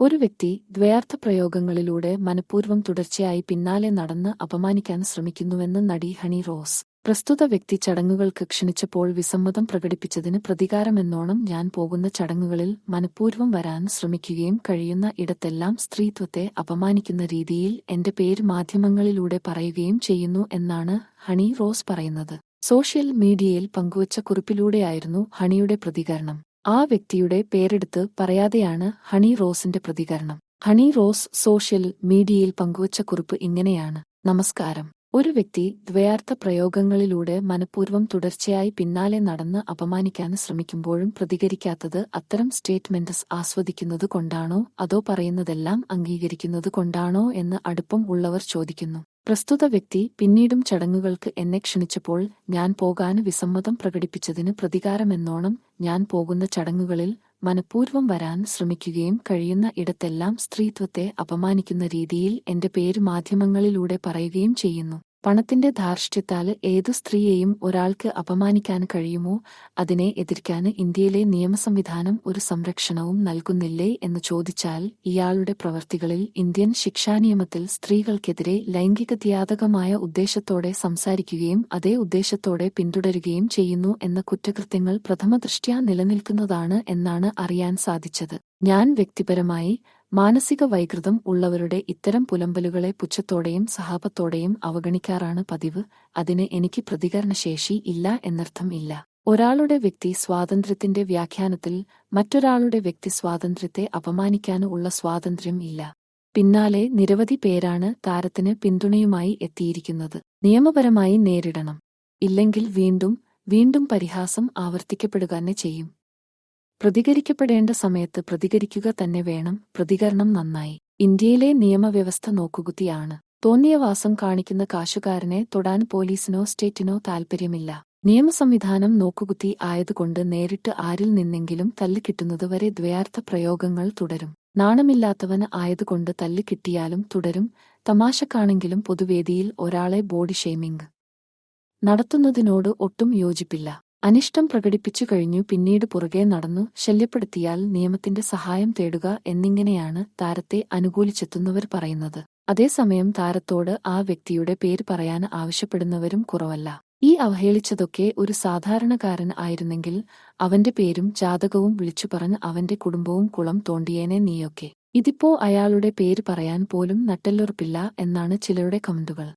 ഒരു വ്യക്തി ദ്വയാർത്ഥ പ്രയോഗങ്ങളിലൂടെ മനഃപൂർവം തുടർച്ചയായി പിന്നാലെ നടന്ന് അപമാനിക്കാൻ ശ്രമിക്കുന്നുവെന്ന് നടി ഹണി റോസ്. പ്രസ്തുത വ്യക്തി ചടങ്ങുകൾക്ക് ക്ഷണിച്ചപ്പോൾ വിസമ്മതം പ്രകടിപ്പിച്ചതിന് പ്രതികാരമെന്നോണം ഞാൻ പോകുന്ന ചടങ്ങുകളിൽ മനഃപൂർവം വരാൻ ശ്രമിക്കുകയും കഴിയുന്ന ഇടത്തെല്ലാം സ്ത്രീത്വത്തെ അപമാനിക്കുന്ന രീതിയിൽ എന്റെ പേര് മാധ്യമങ്ങളിലൂടെ പറയുകയും ചെയ്യുന്നു എന്നാണ് ഹണി റോസ് പറയുന്നത്. സോഷ്യൽ മീഡിയയിൽ പങ്കുവച്ച കുറിപ്പിലൂടെയായിരുന്നു ഹണിയുടെ പ്രതികരണം. ആ വ്യക്തിയുടെ പേരെടുത്ത് പറയാതെയാണ് ഹണി റോസിന്റെ പ്രതികരണം. ഹണി റോസ് സോഷ്യൽ മീഡിയയിൽ പങ്കുവച്ച കുറിപ്പ് ഇങ്ങനെയാണ്. നമസ്കാരം. ഒരു വ്യക്തി ദ്വയാർത്ഥ പ്രയോഗങ്ങളിലൂടെ മനഃപൂർവം തുടർച്ചയായി പിന്നാലെ നടന്ന് അപമാനിക്കാൻ ശ്രമിക്കുമ്പോഴും പ്രതികരിക്കാത്തത് അത്തരം സ്റ്റേറ്റ്മെന്റ്സ് ആസ്വദിക്കുന്നത് കൊണ്ടാണോ? അതോ പറയുന്നതെല്ലാം അംഗീകരിക്കുന്നത് കൊണ്ടാണോ? എന്ന് അടുപ്പം ഉള്ളവർ ചോദിക്കുന്നു. പ്രസ്തുത വ്യക്തി പിന്നീടും ചടങ്ങുകൾക്ക് എന്നെ ക്ഷണിച്ചപ്പോൾ ഞാൻ പോകാൻ വിസമ്മതം പ്രകടിപ്പിച്ചതിന് പ്രതികാരമെന്നോണം ഞാൻ പോകുന്ന ചടങ്ങുകളിൽ മനഃപൂർവം വരാൻ ശ്രമിക്കുകയും കഴിയുന്ന ഇടത്തെല്ലാം സ്ത്രീത്വത്തെ അപമാനിക്കുന്ന രീതിയിൽ എന്റെ പേര് മാധ്യമങ്ങളിലൂടെ പറയുകയും ചെയ്യുന്നു. പണത്തിന്റെ ധാർഷ്ട്യത്താൽ ഏതു സ്ത്രീയെയും ഒരാൾക്ക് അപമാനിക്കാൻ കഴിയുമോ അതിനെ എതിർക്കാൻ ഇന്ത്യയിലെ നിയമസംവിധാനം ഒരു സംരക്ഷണവും നൽകുന്നില്ലേ എന്ന് ചോദിച്ചാൽ ഇയാളുടെ പ്രവർത്തികളിൽ ഇന്ത്യൻ ശിക്ഷാനിയമത്തിൽ സ്ത്രീകൾക്കെതിരെ ലൈംഗിക ത്യാതകമായ ഉദ്ദേശത്തോടെ സംസാരിക്കുകയും അതേ ഉദ്ദേശത്തോടെ പിന്തുടരുകയും ചെയ്യുന്നു എന്ന കുറ്റകൃത്യങ്ങൾ പ്രഥമദൃഷ്ട്യാ നിലനിൽക്കുന്നതാണ് എന്നാണ് അറിയാൻ സാധിച്ചത്. ഞാൻ വ്യക്തിപരമായി മാനസിക വൈകൃതം ഉള്ളവരുടെ ഇത്തരം പുലമ്പലുകളെ പുച്ഛത്തോടെയും സഹാപത്തോടെയും അവഗണിക്കാറാണ് പതിവ്. അതിന് എനിക്ക് പ്രതികരണശേഷി ഇല്ല എന്നർത്ഥം ഇല്ല. ഒരാളുടെ വ്യക്തി സ്വാതന്ത്ര്യത്തിന്റെ വ്യാഖ്യാനത്തിൽ മറ്റൊരാളുടെ വ്യക്തി സ്വാതന്ത്ര്യത്തെ അപമാനിക്കാനോ ഉള്ള സ്വാതന്ത്ര്യം ഇല്ല. പിന്നാലെ നിരവധി പേരാണ് താരത്തിന് പിന്തുണയുമായി എത്തിയിരിക്കുന്നത്. നിയമപരമായി നേരിടണം. ഇല്ലെങ്കിൽ വീണ്ടും വീണ്ടും പരിഹാസം ആവർത്തിക്കപ്പെടുക തന്നെ ചെയ്യും. പ്രതികരിക്കപ്പെടേണ്ട സമയത്ത് പ്രതികരിക്കുക തന്നെ വേണം. പ്രതികരണം നന്നായി. ഇന്ത്യയിലെ നിയമവ്യവസ്ഥ നോക്കുകുത്തിയാണ്. തോന്നിയ വാസം കാണിക്കുന്ന കാശുകാരനെ തൊടാൻ പോലീസിനോ സ്റ്റേറ്റിനോ താൽപ്പര്യമില്ല. നിയമസംവിധാനം നോക്കുകുത്തി ആയതുകൊണ്ട് നേരിട്ട് ആരിൽ നിന്നെങ്കിലും തല്ലിക്കിട്ടുന്നതുവരെ ദ്വയാർത്ഥ പ്രയോഗങ്ങൾ തുടരും. നാണമില്ലാത്തവന് ആയതുകൊണ്ട് തല്ലിക്കിട്ടിയാലും തുടരും. തമാശക്കാണെങ്കിലും പൊതുവേദിയിൽ ഒരാളെ ബോഡി ഷെയ്മിംഗ് നടത്തുന്നതിനോട് ഒട്ടും യോജിപ്പില്ല. അനിഷ്ടം പ്രകടിപ്പിച്ചു കഴിഞ്ഞു പിന്നീട് പുറകെ നടന്നു ശല്യപ്പെടുത്തിയാൽ നിയമത്തിന്റെ സഹായം തേടുക എന്നിങ്ങനെയാണ് താരത്തെ അനുകൂലിച്ചെത്തുന്നവർ പറയുന്നത്. അതേസമയം താരത്തോട് ആ വ്യക്തിയുടെ പേര് പറയാൻ ആവശ്യപ്പെടുന്നവരും കുറവല്ല. ഈ അവഹേളിച്ചതൊക്കെ ഒരു സാധാരണക്കാരൻ ആയിരുന്നെങ്കിൽ അവന്റെ പേരും ജാതകവും വിളിച്ചു പറഞ്ഞ് അവന്റെ കുടുംബവും കുളം തോണ്ടിയേനെ നീയൊക്കെ. ഇതിപ്പോ അയാളുടെ പേര് പറയാൻ പോലും നട്ടെല്ലുറപ്പില്ല എന്നാണ് ചിലരുടെ കമന്റുകൾ.